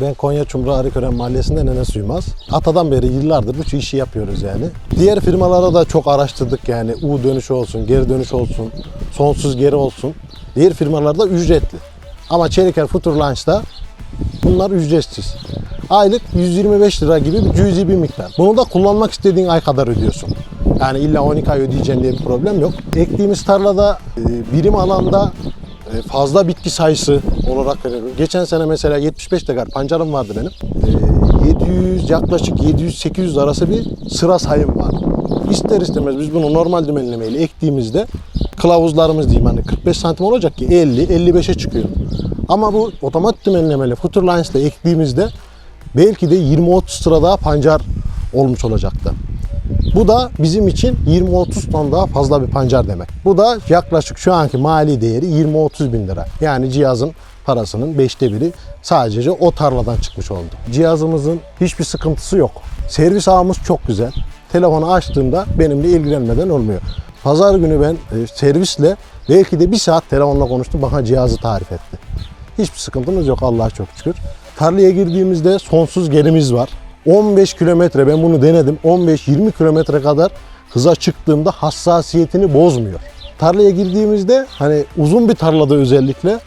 Ben Konya Çumru Arıkören Mahallesi'nde Nene Suymaz. Atadan beri yıllardır bu işi yapıyoruz yani. Diğer firmalara da çok araştırdık yani. U dönüş olsun, geri dönüş olsun, sonsuz geri olsun. Diğer firmalarda ücretli. Ama Çeliker Future Launch'ta bunlar ücretsiz. Aylık 125 lira gibi bir cüzi bir miktar. Bunu da kullanmak istediğin ay kadar ödüyorsun. Yani illa 12 ay ödeyeceğin diye bir problem yok. Ektiğimiz tarlada e, birim alanda fazla bitki sayısı olarak veriyorum. Geçen sene mesela 75 dekar pancarım vardı benim. E, 700 yaklaşık 700-800 arası bir sıra sayım var. İster istemez biz bunu normal dümenlemeyle ektiğimizde kılavuzlarımız diyeyim hani 45 santim olacak ki 50-55'e çıkıyor. Ama bu otomatik dümenlemeli Future Lines ile ektiğimizde belki de 20-30 sıra daha pancar olmuş olacaktı. Bu da bizim için 20-30 ton daha fazla bir pancar demek. Bu da yaklaşık şu anki mali değeri 20-30 bin lira. Yani cihazın parasının beşte biri sadece o tarladan çıkmış oldu. Cihazımızın hiçbir sıkıntısı yok. Servis ağımız çok güzel. Telefonu açtığımda benimle ilgilenmeden olmuyor. Pazar günü ben e, servisle belki de bir saat telefonla konuştum. Bana cihazı tarif etti. Hiçbir sıkıntımız yok Allah'a çok şükür. Tarlaya girdiğimizde sonsuz gerimiz var. 15 kilometre ben bunu denedim. 15-20 kilometre kadar hıza çıktığımda hassasiyetini bozmuyor. Tarlaya girdiğimizde hani uzun bir tarlada özellikle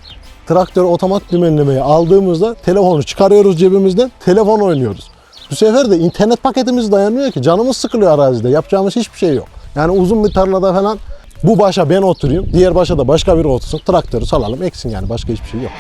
traktör otomatik dümenlemeyi aldığımızda telefonu çıkarıyoruz cebimizden telefon oynuyoruz. Bu sefer de internet paketimiz dayanmıyor ki canımız sıkılıyor arazide yapacağımız hiçbir şey yok. Yani uzun bir tarlada falan bu başa ben oturayım diğer başa da başka biri otursun traktörü salalım eksin yani başka hiçbir şey yok.